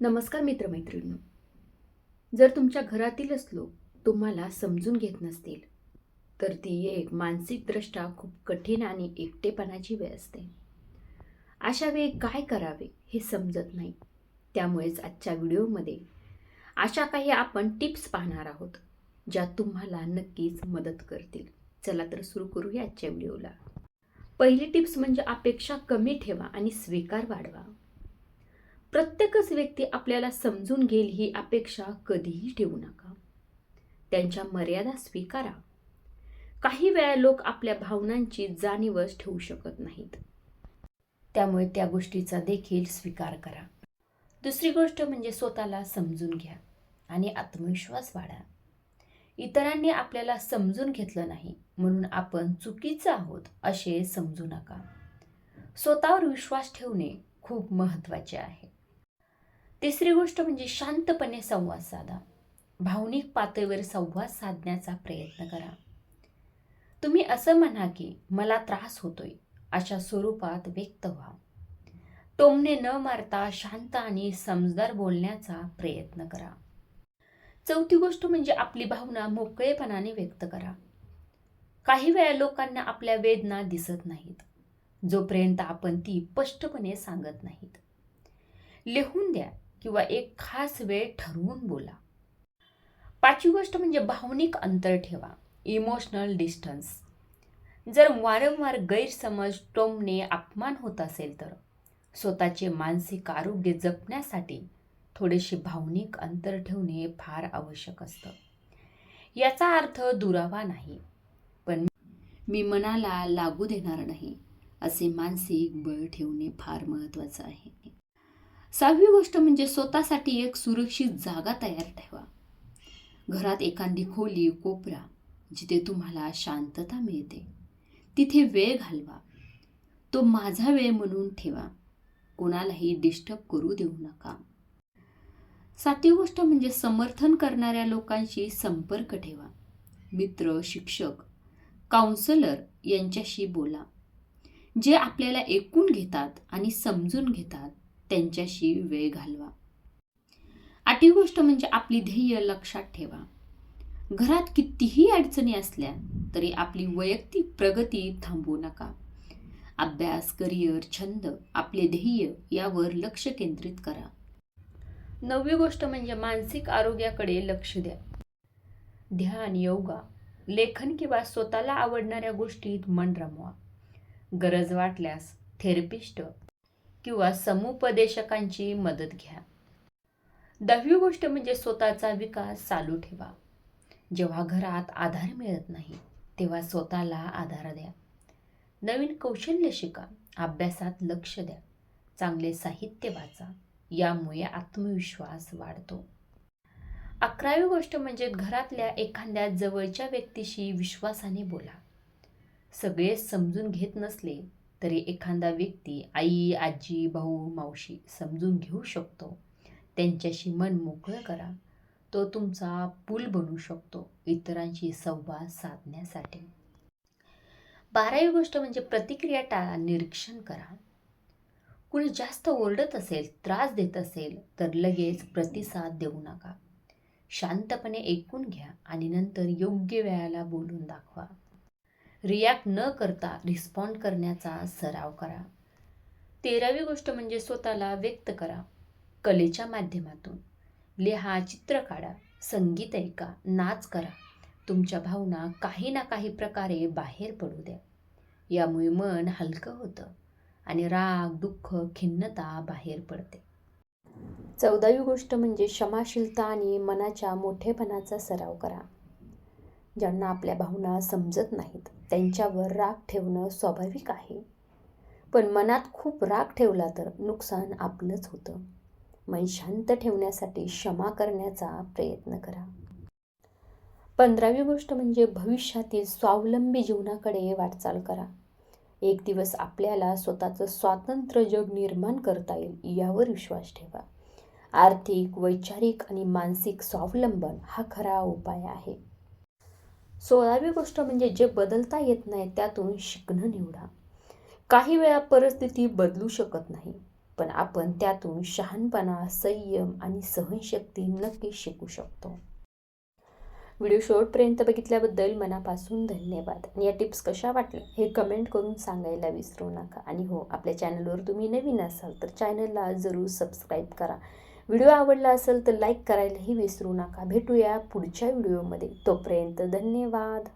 नमस्कार मित्रमैत्रिणींनो. जर तुमच्या घरातीलच लोक तुम्हाला समजून घेत नसतील तर ती एक मानसिकदृष्ट्या खूप कठीण आणि एकटेपणाची वेळ असते. अशा वेळी काय करावे हे समजत नाही. त्यामुळेच आजच्या व्हिडिओमध्ये अशा काही आपण टिप्स पाहणार आहोत ज्या तुम्हाला नक्कीच मदत करतील. चला तर सुरू करूया आजच्या व्हिडिओला. पहिली टिप्स म्हणजे अपेक्षा कमी ठेवा आणि स्वीकार वाढवा. प्रत्येकच व्यक्ती आपल्याला समजून घेईल ही अपेक्षा कधीही ठेवू नका. त्यांच्या मर्यादा स्वीकारा. काही वेळा लोक आपल्या भावनांची जाणीवच ठेवू शकत नाहीत. त्यामुळे त्या गोष्टीचा देखील स्वीकार करा. दुसरी गोष्ट म्हणजे स्वतःला समजून घ्या आणि आत्मविश्वास वाढा. इतरांनी आपल्याला समजून घेतलं नाही म्हणून आपण चुकीचं आहोत असे समजू नका. स्वतःवर विश्वास ठेवणे खूप महत्त्वाचे आहे. तिसरी गोष्ट म्हणजे शांतपणे संवाद साधा. भावनिक पातळीवर संवाद साधण्याचा प्रयत्न करा. तुम्ही असं म्हणा की मला त्रास होतोय अशा स्वरूपात व्यक्त व्हा. टोमणे न मारता शांत आणि समजदार बोलण्याचा प्रयत्न करा. चौथी गोष्ट म्हणजे आपली भावना मोकळेपणाने व्यक्त करा. काही वेळा लोकांना आपल्या वेदना दिसत नाहीत जोपर्यंत आपण ती स्पष्टपणे सांगत नाहीत. लिहून द्या किंवा एक खास वेळ ठरवून बोला. पाचवी गोष्ट म्हणजे भावनिक अंतर ठेवा. इमोशनल डिस्टन्स जर वारंवार गैरसमज टोमणे अपमान होत असेल तर स्वतःचे मानसिक आरोग्य जपण्यासाठी थोडेसे भावनिक अंतर ठेवणे फार आवश्यक असतं. याचा अर्थ दुरावा नाही. पण मी मनाला लागू देणार नाही असे मानसिक बळ ठेवणे फार महत्त्वाचं आहे. सहावी गोष्ट म्हणजे स्वतःसाठी एक सुरक्षित जागा तयार ठेवा. घरात एखादी खोली कोपरा जिथे तुम्हाला शांतता मिळते तिथे वेळ घालवा. तो माझा वेळ म्हणून ठेवा. कोणालाही डिस्टर्ब करू देऊ नका. सातवी गोष्ट म्हणजे समर्थन करणाऱ्या लोकांशी संपर्क ठेवा. मित्र शिक्षक काउन्सलर यांच्याशी बोला. जे आपल्याला ऐकून घेतात आणि समजून घेतात. त्यांच्याशी वेळ घालवा. आठवी गोष्ट म्हणजे आपली ध्येय लक्षात ठेवा. घरात कितीही अडचणी असल्या तरी आपली वैयक्तिक प्रगती थांबवू नका. अभ्यास करिअर छंद आपले ध्येय यावर लक्ष केंद्रित करा. नववी गोष्ट म्हणजे मानसिक आरोग्याकडे लक्ष द्या. ध्यान योगा लेखन किंवा स्वतःला आवडणाऱ्या गोष्टीत मन रमवा. गरज वाटल्यास थेरपिस्ट किंवा समुपदेशकांची मदत घ्या. दहावी गोष्ट म्हणजे स्वतःचा विकास चालू ठेवा. जेव्हा घरात आधार मिळत नाही तेव्हा स्वतःला आधार द्या. नवीन कौशल्य शिका अभ्यासात लक्ष द्या. चांगले साहित्य वाचा यामुळे आत्मविश्वास वाढतो. अकरावी गोष्ट म्हणजे घरातल्या एखाद्या जवळच्या व्यक्तीशी विश्वासाने बोला. सगळे समजून घेत नसले तरी एखादा व्यक्ती आई आजी भाऊ मावशी समजून घेऊ शकतो. त्यांच्याशी मन मोकळं करा. तो तुमचा पूल बनू शकतो इतरांशी संवाद साधण्यासाठी. बारावी गोष्ट म्हणजे प्रतिक्रिया टाळा निरीक्षण करा. कुणी जास्त ओरडत असेल त्रास देत असेल तर लगेच प्रतिसाद देऊ नका. शांतपणे ऐकून घ्या आणि नंतर योग्य वेळाला बोलून दाखवा. रिॲक्ट न करता रिस्पॉन्ड करण्याचा सराव करा. तेरावी गोष्ट म्हणजे स्वतःला व्यक्त करा. कलेच्या माध्यमातून. लिहा चित्र काढा संगीत ऐका नाच करा. तुमच्या भावना काही ना काही प्रकारे बाहेर पडू द्या. यामुळे मन हलकं होतं आणि राग दुःख खिन्नता बाहेर पडते. चौदावी गोष्ट म्हणजे क्षमाशीलता आणि मनाच्या मोठेपणाचा सराव करा. ज्यांना आपल्या भावना समजत नाहीत त्यांच्यावर राग ठेवणं स्वाभाविक आहे. पण मनात खूप राग ठेवला तर नुकसान आपलंच होतं. मन शांत ठेवण्यासाठी क्षमा करण्याचा प्रयत्न करा. पंधरावी गोष्ट म्हणजे भविष्यातील स्वावलंबी जीवनाकडे वाटचाल करा. एक दिवस आपल्याला स्वतःचं स्वातंत्र्य जग निर्माण करता येईल यावर विश्वास ठेवा. आर्थिक वैचारिक आणि मानसिक स्वावलंबन हा खरा उपाय आहे. सोळावी गोष्ट म्हणजे जे बदलता येत नाही त्यातून शिकणं निवडा. काही वेळा परिस्थिती बदलू शकत नाही पण आपण त्यातून शहाणपणा संयम आणि सहनशक्ती नक्कीच शिकू शकतो. व्हिडिओ शेवटपर्यंत बघितल्याबद्दल मनापासून धन्यवाद. आणि या टिप्स कशा वाटल्या हे कमेंट करून सांगायला विसरू नका. आणि हो आपल्या चॅनलवर तुम्ही नवीन असाल तर चॅनलला जरूर सबस्क्राईब करा. व्हिडिओ आवडला असेल तर लाईक करायलाही विसरू नका. भेटूया पुढच्या व्हिडिओमध्ये. तोपर्यंत धन्यवाद.